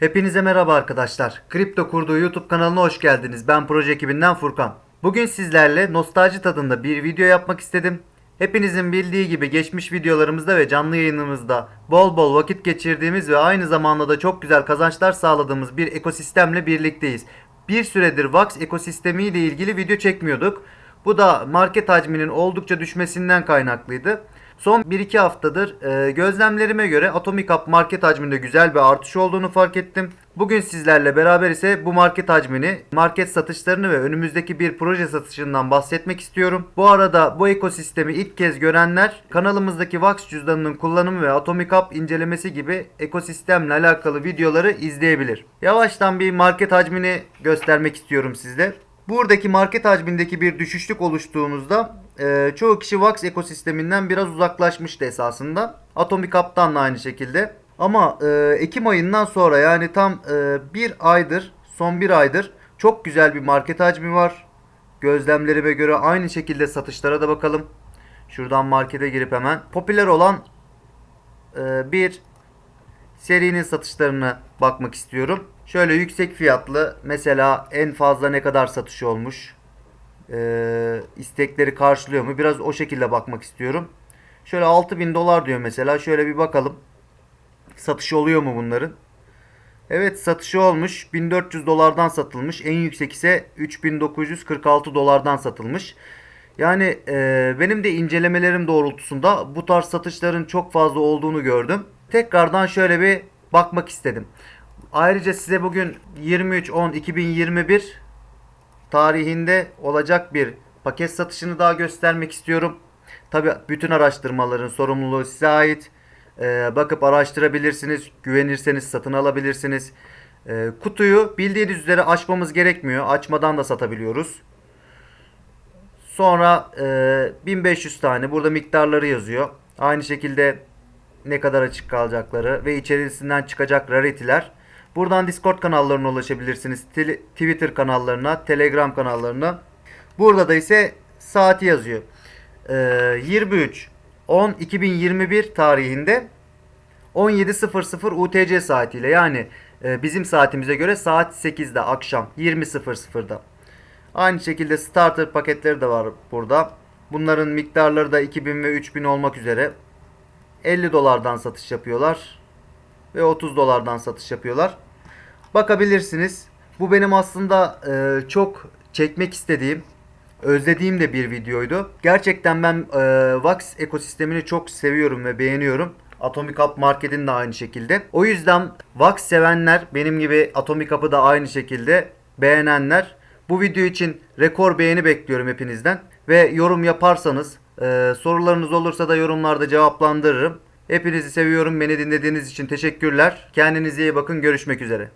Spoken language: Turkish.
Hepinize merhaba arkadaşlar. Kripto kurduğu YouTube kanalına hoş geldiniz. Ben proje ekibinden Furkan. Bugün sizlerle nostalji tadında bir video yapmak istedim. Hepinizin bildiği gibi geçmiş videolarımızda ve canlı yayınımızda bol bol vakit geçirdiğimiz ve aynı zamanda da çok güzel kazançlar sağladığımız bir ekosistemle birlikteyiz. Bir süredir Vax ekosistemi ile ilgili video çekmiyorduk. Bu da market hacminin oldukça düşmesinden kaynaklıydı. Son 1-2 haftadır e, gözlemlerime göre Atomic Up market hacminde güzel bir artış olduğunu fark ettim. Bugün sizlerle beraber ise bu market hacmini, market satışlarını ve önümüzdeki bir proje satışından bahsetmek istiyorum. Bu arada bu ekosistemi ilk kez görenler kanalımızdaki Vax cüzdanının kullanımı ve Atomic Up incelemesi gibi ekosistemle alakalı videoları izleyebilir. Yavaştan bir market hacmini göstermek istiyorum sizde. Buradaki market hacmindeki bir düşüşlük oluştuğumuzda e, çoğu kişi Vax ekosisteminden biraz uzaklaşmıştı esasında. Atomic Up'tan da aynı şekilde. Ama e, Ekim ayından sonra yani tam e, bir aydır, son bir aydır çok güzel bir market hacmi var. Gözlemlerime göre aynı şekilde satışlara da bakalım. Şuradan markete girip hemen. Popüler olan e, bir serinin satışlarına bakmak istiyorum. Şöyle yüksek fiyatlı mesela en fazla ne kadar satış olmuş e, istekleri karşılıyor mu? Biraz o şekilde bakmak istiyorum. Şöyle 6000 dolar diyor mesela. Şöyle bir bakalım. Satışı oluyor mu bunların? Evet satışı olmuş. 1400 dolardan satılmış. En yüksek ise 3946 dolardan satılmış. Yani e, benim de incelemelerim doğrultusunda bu tarz satışların çok fazla olduğunu gördüm. Tekrardan şöyle bir bakmak istedim. Ayrıca size bugün 23.10.2021 tarihinde olacak bir paket satışını daha göstermek istiyorum. Tabi bütün araştırmaların sorumluluğu size ait. Ee, bakıp araştırabilirsiniz. Güvenirseniz satın alabilirsiniz. Ee, kutuyu bildiğiniz üzere açmamız gerekmiyor. Açmadan da satabiliyoruz. Sonra e, 1500 tane burada miktarları yazıyor. Aynı şekilde ne kadar açık kalacakları ve içerisinden çıkacak rarity'ler. Buradan Discord kanallarına ulaşabilirsiniz. Twitter kanallarına, Telegram kanallarına. Burada da ise saati yazıyor. Ee, 23 10 2021 tarihinde 17.00 UTC saatiyle yani e, bizim saatimize göre saat 8'de akşam 20.00'da. Aynı şekilde starter paketleri de var burada. Bunların miktarları da 2000 ve 3000 olmak üzere 50 dolardan satış yapıyorlar ve 30 dolardan satış yapıyorlar. Bakabilirsiniz. Bu benim aslında e, çok çekmek istediğim, özlediğim de bir videoydu. Gerçekten ben e, Vax ekosistemini çok seviyorum ve beğeniyorum. Atomic Up Market'in de aynı şekilde. O yüzden Vax sevenler, benim gibi Atomic Up'ı da aynı şekilde beğenenler bu video için rekor beğeni bekliyorum hepinizden. Ve yorum yaparsanız, e, sorularınız olursa da yorumlarda cevaplandırırım. Hepinizi seviyorum. Beni dinlediğiniz için teşekkürler. Kendinize iyi bakın. Görüşmek üzere.